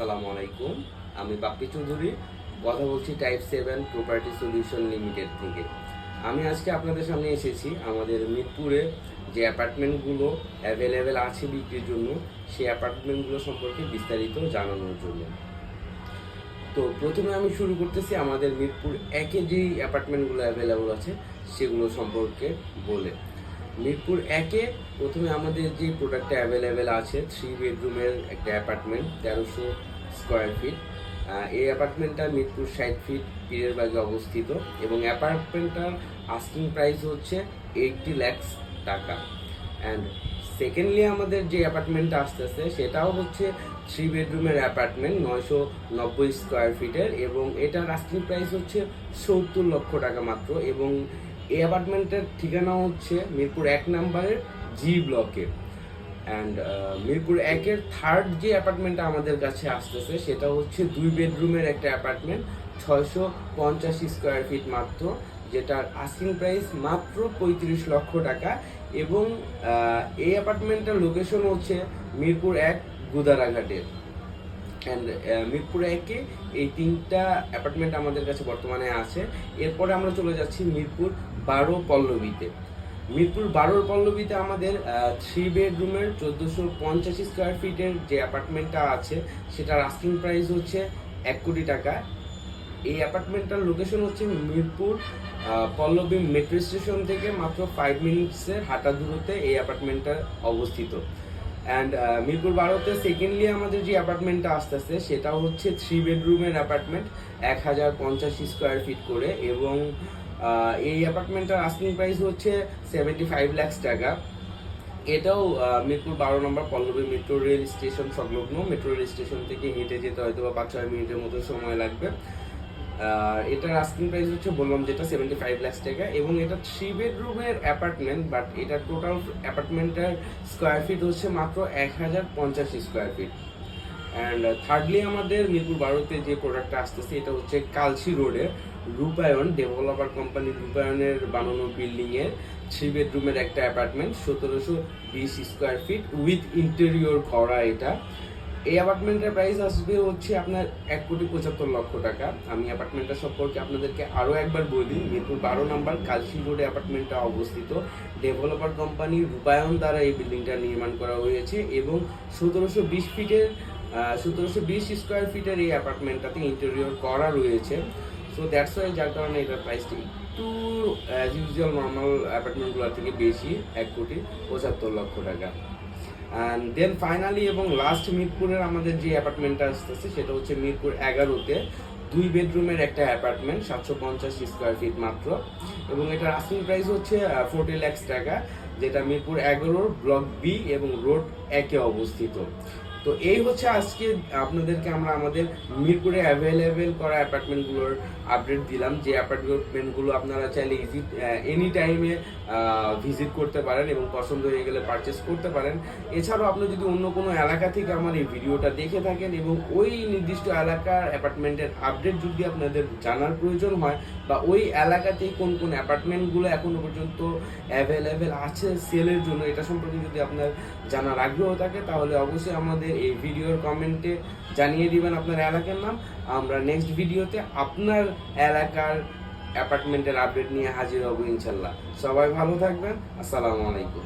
আসসালামু আলাইকুম। আমি বাপ্পি চৌধুরী কথা বলছি type seven property solution limited থেকে। আমি আজকে আপনাদের সামনে এসেছি আমাদের মিরপুরে যে অ্যাপার্টমেন্টগুলো অ্যাভেলেবেল আছে বিক্রির জন্য, সেই অ্যাপার্টমেন্টগুলো সম্পর্কে বিস্তারিত জানানোর জন্য। তো প্রথমে আমি শুরু করতেছি আমাদের মিরপুর একে যেই অ্যাপার্টমেন্টগুলো অ্যাভেলেবল আছে, সেগুলো সম্পর্কে বলে। মিরপুর একে প্রথমে আমাদের যে প্রোডাক্টটা অ্যাভেলেবেল আছে থ্রি বেডরুমের একটা অ্যাপার্টমেন্ট তেরোশো স্কোয়ার ফিট এই অ্যাপার্টমেন্টটা মিরপুর ষাট ফিট পীরের বাগে অবস্থিত এবং অ্যাপার্টমেন্টটার আস্কিং প্রাইস হচ্ছে এইটটি ল্যাক্স টাকা। অ্যান্ড সেকেন্ডলি আমাদের যে অ্যাপার্টমেন্টটা আসতেছে, সেটাও হচ্ছে থ্রি বেডরুমের অ্যাপার্টমেন্ট নয়শো নব্বই স্কোয়ার ফিটের এবং এটার আস্কিং প্রাইস হচ্ছে সত্তর লক্ষ টাকা মাত্র এবং এই অ্যাপার্টমেন্টের ঠিকানা হচ্ছে মিরপুর এক নাম্বারের জি ব্লকে। অ্যান্ড মিরপুর একের থার্ড যে অ্যাপার্টমেন্টটা আমাদের কাছে আসতেছে, সেটা হচ্ছে দুই বেডরুমের একটা অ্যাপার্টমেন্ট, ছয়শো পঞ্চাশি স্কোয়ার ফিট মাত্র, যেটার আস্কিং প্রাইস মাত্র পঁয়ত্রিশ লক্ষ টাকা। এবং এই অ্যাপার্টমেন্টের লোকেশন হচ্ছে মিরপুর এক গুদারাঘাটের অ্যান্ড মিরপুর একে এই তিনটা অ্যাপার্টমেন্ট আমাদের কাছে বর্তমানে আছে। এরপরে আমরা চলে যাচ্ছি মিরপুর বারো পল্লবীতে। মিরপুর বারোর পল্লবীতে আমাদের থ্রি বেডরুমের চোদ্দোশো পঞ্চাশ স্কোয়ার ফিটের যে অ্যাপার্টমেন্টটা আছে, সেটার আস্কিং প্রাইস হচ্ছে এক কোটি টাকা। এই অ্যাপার্টমেন্টটার লোকেশন হচ্ছে মিরপুর পল্লবী মেট্রো স্টেশন থেকে মাত্র ফাইভ মিনিটসের হাঁটা দূরত্বে এই অ্যাপার্টমেন্টটা অবস্থিত। অ্যান্ড মিরপুর বারোতে সেকেন্ডলি আমাদের যে অ্যাপার্টমেন্টটা আসতেছে সেটা হচ্ছে থ্রি বেডরুমের অ্যাপার্টমেন্ট এক হাজার পঞ্চাশ স্কোয়ার ফিট করে এবং এই অ্যাপার্টমেন্টটার আস্কিং প্রাইস হচ্ছে সেভেন্টি ফাইভ ল্যাক্স টাকা। এটাও মিরপুর বারো নম্বর পল্লবী মেট্রো রেল স্টেশন সংলগ্ন। মেট্রো রেল স্টেশন থেকে হেঁটে যেতে হয়তো বা পাঁচ ছয় মিনিটের মতো সময় লাগবে। এটার আস্কিং প্রাইস হচ্ছে বললাম যেটা সেভেন্টি ফাইভ লাক্স টাকা এবং এটা থ্রি বেডরুমের অ্যাপার্টমেন্ট বাট এটা টোটাল অ্যাপার্টমেন্টের স্কোয়ার ফিট হচ্ছে মাত্র এক হাজার পঞ্চাশ স্কোয়ার ফিট অ্যান্ড থার্ডলি আমাদের মিরপুর বারোতে যে প্রোডাক্টটা আসতেছে, এটা হচ্ছে কালসি রোডে রূপায়ণ ডেভেলপার কোম্পানি রূপায়ণের বানানো বিল্ডিংয়ের থ্রি বেডরুমের একটা অ্যাপার্টমেন্ট সতেরোশো বিশ স্কোয়ার ফিট উইথ ইন্টেরিয়র করা এটা। এই অ্যাপার্টমেন্টের প্রাইস আসবে হচ্ছে আপনার এক কোটি পঁচাত্তর লক্ষ টাকা। আমি অ্যাপার্টমেন্টটা সম্পর্কে আপনাদেরকে আরও একবার বলি, মিরপুর বারো নম্বর কালসি রোডে অ্যাপার্টমেন্টটা অবস্থিত। ডেভেলপার কোম্পানি রূপায়ণ দ্বারা এই বিল্ডিংটা নির্মাণ করা হয়েছে এবং সতেরোশো বিশ ফিটের সতেরোশো বিশ স্কোয়ার ফিটের এই অ্যাপার্টমেন্টটাতে ইন্টেরিয়র করা রয়েছে। সো দ্যাটস ওয়াই যার কারণে এটার প্রাইসটি একটু অ্যাজ ইউজুয়াল নর্মাল অ্যাপার্টমেন্টগুলোর থেকে বেশি, এক কোটি পঁচাত্তর লক্ষ টাকা। অ্যান্ড দেন ফাইনালি এবং লাস্ট মিরপুরের আমাদের যে অ্যাপার্টমেন্টটা আসতেছে, সেটা হচ্ছে মিরপুর এগারোতে দুই বেডরুমের একটা অ্যাপার্টমেন্ট সাতশো পঞ্চাশ স্কোয়ার ফিট মাত্র। এবং এটার আস্কিং প্রাইস হচ্ছে ফোর্টি ল্যাক্স টাকা, যেটা মিরপুর এগারোর ব্লক বি এবং রোড একে অবস্থিত। তো এই হচ্ছে আজকে আপনাদেরকে আমরা আমাদের মিরপুরে অ্যাভেলেবেল করা অ্যাপার্টমেন্টগুলোর আপডেট দিলাম। যে অ্যাপার্টমেন্টগুলো আপনারা চাইলে ইজি এনি টাইমে ভিজিট করতে পারেন এবং পছন্দ হয়ে গেলে পারচেস করতে পারেন। এছাড়াও আপনি যদি অন্য কোনো এলাকা থেকে আমার এই ভিডিওটা দেখে থাকেন এবং ওই নির্দিষ্ট এলাকার অ্যাপার্টমেন্টের আপডেট যদি আপনাদের জানার প্রয়োজন হয় বা ওই এলাকাতে কোন কোন অ্যাপার্টমেন্টগুলো এখনও পর্যন্ত অ্যাভেলেবেল আছে সেলের জন্য, এটা সম্পর্কে যদি আপনার জানার আগ্রহ থাকে, তাহলে অবশ্যই আমাদের এই ভিডিওর কমেন্টে জানিয়ে দিবেন আপনার এলাকার নাম। আমরা নেক্সট ভিডিওতে আপনার এলাকার অ্যাপার্টমেন্টের আপডেট নিয়ে হাজির হব ইনশাল্লাহ। সবাই ভালো থাকবেন। আসসালামু আলাইকুম।